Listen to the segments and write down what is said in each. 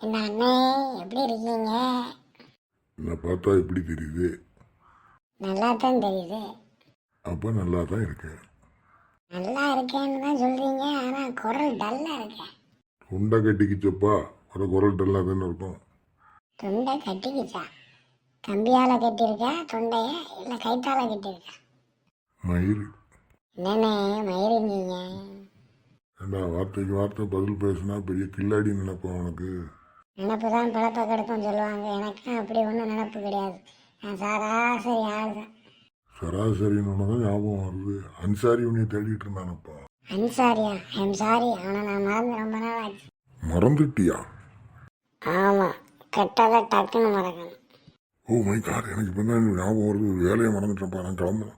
என்ன அண்ணே எப்படி இருக்கீங்க? என்னை பார்த்தா எப்படி தெரியுது? நல்லா தான் தெரியுது. அப்போ நல்லா தான் இருக்கேன். நல்லா இருக்கேன்னு தான் சொல்றீங்க ஆனா குரல் டல்லா இருக்கேன் உண்டை கட்டிக்கிச்சப்பா. ஒரு குரல் டல்லாக தானே இருக்கும் தொண்டை கட்டிக்கிச்சா? கம்பியால கட்டியிருக்கா தொண்டைய இல்ல கைத்தால கட்டியிருக்கா? மயிர் என்னண்ணே மயிருங்கீங்க ஏண்டா வார்த்தைக்கு வார்த்தை பதில் பேசுனா பெரிய கில்லாடி நினைப்பேன் உனக்கு. நினப்பு தான் பிழப்ப கிடக்கும் சொல்லுவாங்க. எனக்கும் அப்படி ஒன்றும் நினப்பு கிடையாது. நான் சராசரி ஆள் தான் சராசரின்னு ஒன்று தான் ஞாபகம் வருது. அன்சாரி உன்னைய தேடிட்டு இருந்தானப்பா. அன்சாரியா? ஐம் சாரி அவனை நான் மறந்து ரொம்ப நாள் ஆச்சு. மறந்துட்டியா? ஆமாம் கெட்டதை டக்குன்னு மறக்கணும். ஓ மை காட் எனக்கு இப்போ தான் ஞாபகம் வருது. ஒரு வேலையை மறந்துட்டேன்ப்பா. நான் கிளம்புறேன்.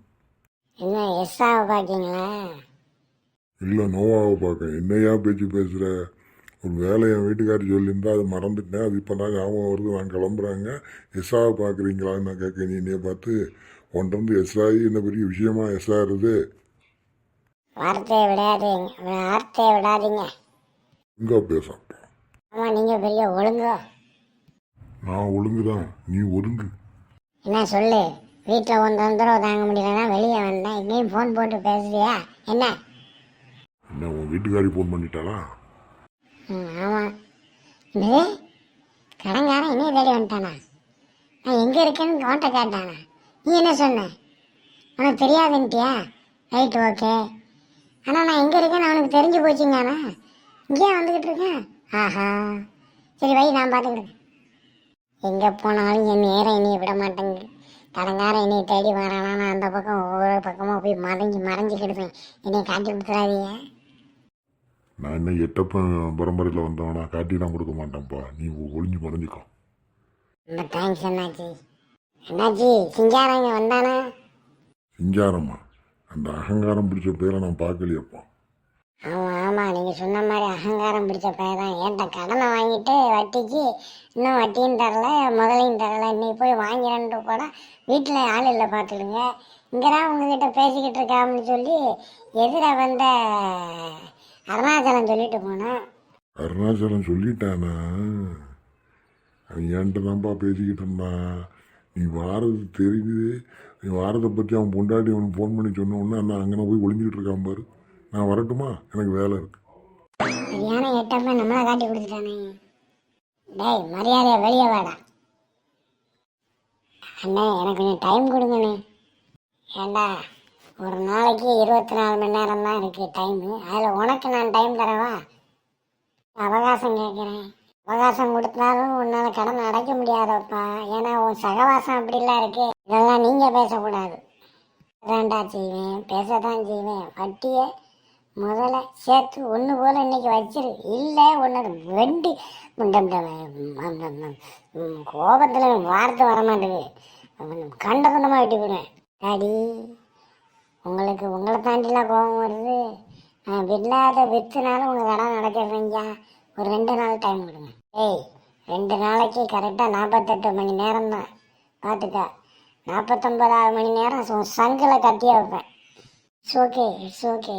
என்ன எஸ்ஸாவை பார்க்கீங்களா? இல்லை நோவாவை பார்க்க என்னையா பேச்சு பேசுகிற ஒரு வேலையை என் வீட்டுக்காரி சொல்லியிருந்தா அதை மறந்துட்டேன். அது இப்போ தான் ஞாபகம் வருது. நான் கிளம்புறாங்க. எஸ்ஸாவை பார்க்குறீங்களான்னு நான் கேட்க நீ என்னைய பார்த்து வந்து எஸ்ஆகி என்ன பெரிய விஷயமா எஸ் ஆகுது வார்த்தையை விடாதீங்க. வார்த்தையை விடாதீங்க. எங்கே பேசப்பா ஆமாம் நீங்கள் பெரிய ஒழுங்கோ. நான் ஒழுங்கு தான் நீ ஒதுங்கு என்ன சொல்லு? வீட்டில் ஒன்று தொந்தரவு தாங்க முடியலன்னா வெளியே வந்தேன். இங்கேயும் ஃபோன் போட்டு பேசுறியா? என்ன? என்ன உன் வீட்டுக்காரி ஃபோன் பண்ணிட்டாளா? ஆமாம் இது கடங்காரன் என்னைய தேடி வந்துட்டானா? நான் எங்கே இருக்கேன்னு உன்ட்ட கேட்டானா? நீ என்ன சொன்ன? அவனுக்கு தெரியாதுன்ட்டியா? ரைட் ஓகே ஆனால் நான் எங்கே இருக்கேன்னு அவனுக்கு தெரிஞ்சு போச்சுங்கண்ணா இங்கேயே வந்துக்கிட்டு இருக்கேன் ஆஹா. சரி வை நான் பார்த்துக்கிறேன் எங்கே போனாலும் என் நேரம் என்னையை விட மாட்டேங்குது. கடங்காரன் என்னையை தேடி வரானா? நான் அந்த பக்கம் ஒவ்வொரு பக்கமாக போய் மறைஞ்சு மறைஞ்சிக்கிடுவேன் என்னைய காட்டி கொடுத்துடாதீங்க நான் என்ன எட்டப்பன் பரம்பரையில் வந்தவனா காட்டிலாம் கொடுக்க மாட்டேன்ப்பா. நீ ஒளிஞ்சு மறைஞ்சிக்கோ. ரொம்ப தேங்க்ஸ் அண்ணாச்சி. அண்ணாச்சி சிங்காரங்க வந்தானா? சிங்காரம்மா. அந்த அகங்காரம் பிடிச்ச பேரை நான் பார்க்கலையப்பா. ஆமாம் ஆமாம் நீங்கள் சொன்ன மாதிரி அகங்காரம் பிடிச்ச பையன் தான் ஏன்ட்ட கடனை வாங்கிட்டு வட்டிக்கு இன்னும் வட்டியும் தரல முதலையும் தரல. இன்னைக்கு போய் வாங்கிறேன்ட்டு கூட வீட்டில் ஆள் இல்லை பார்த்துடுங்க இங்கே தான் உங்ககிட்ட பேசிக்கிட்டு இருக்கான்னு சொல்லி எதிர வந்த அருணாச்சலம் சொல்லிட்டு போனேன் அருணாச்சலம் சொல்லிட்டானா? அவன் என்கிட்ட தான்ப்பா பேசிக்கிட்டு இருந்தான் நீ வாரது தெரியுது நீ வாரத்தை பற்றி அவன் பொண்டாட்டி அவனுக்கு ஃபோன் பண்ணி சொன்ன உடனே நான் அங்கே போய் ஒளிஞ்சிக்கிட்டு இருக்கான் பாரு. நான் வரட்டுமா? எனக்கு வேலை இருக்கு. சரியான எட்டப்ப நம்மளை காட்டி கொடுத்துட்டானே. டேய் மரியாதையா வெளியே வாடா. அண்ணே எனக்கு கொஞ்சம் டைம் கொடுங்கண்ணே. ஏண்டா? ஒரு நாளைக்கு இருபத்தி நாலு மணி நேரம் தான் இருக்கு டைமு அதில் உனக்கு நான் டைம் தரவா? அவகாசம் கேட்குறேன் அவகாசம் கொடுத்தாலும் உன்னால் கடன் அடைக்க முடியாதப்பா. ஏன்னா உன் சகவாசம் அப்படிலாம் இருக்கு. இதெல்லாம் நீங்கள் பேசக்கூடாது. வேண்டா செய்வேன். பேச தான் செய்வேன். வட்டியை முதல்ல சேர்த்து ஒன்று போல் இன்னைக்கு வச்சிரு. இல்லை ஒன்று வெண்டு கோபத்தில் வார்த்தை வர மாட்டேங்குது கண்டபண்டமாக வெட்டி விடுவேன் டாடி. உங்களுக்கு உங்களை தாண்டிலாம் கோபம் வருது. நான் வில்லாத விற்றுனாலும் உங்கள் கடை நடக்கிறீங்க. ஒரு ரெண்டு நாள் டைம் கொடுங்க. ஏய் ரெண்டு நாளைக்கு கரெக்டாக நாற்பத்தெட்டு மணி நேரம் தான். பார்த்துக்க நாற்பத்தொம்பதாவது மணி நேரம் சங்கில் கட்டியே வைப்பேன். It's okay it's okay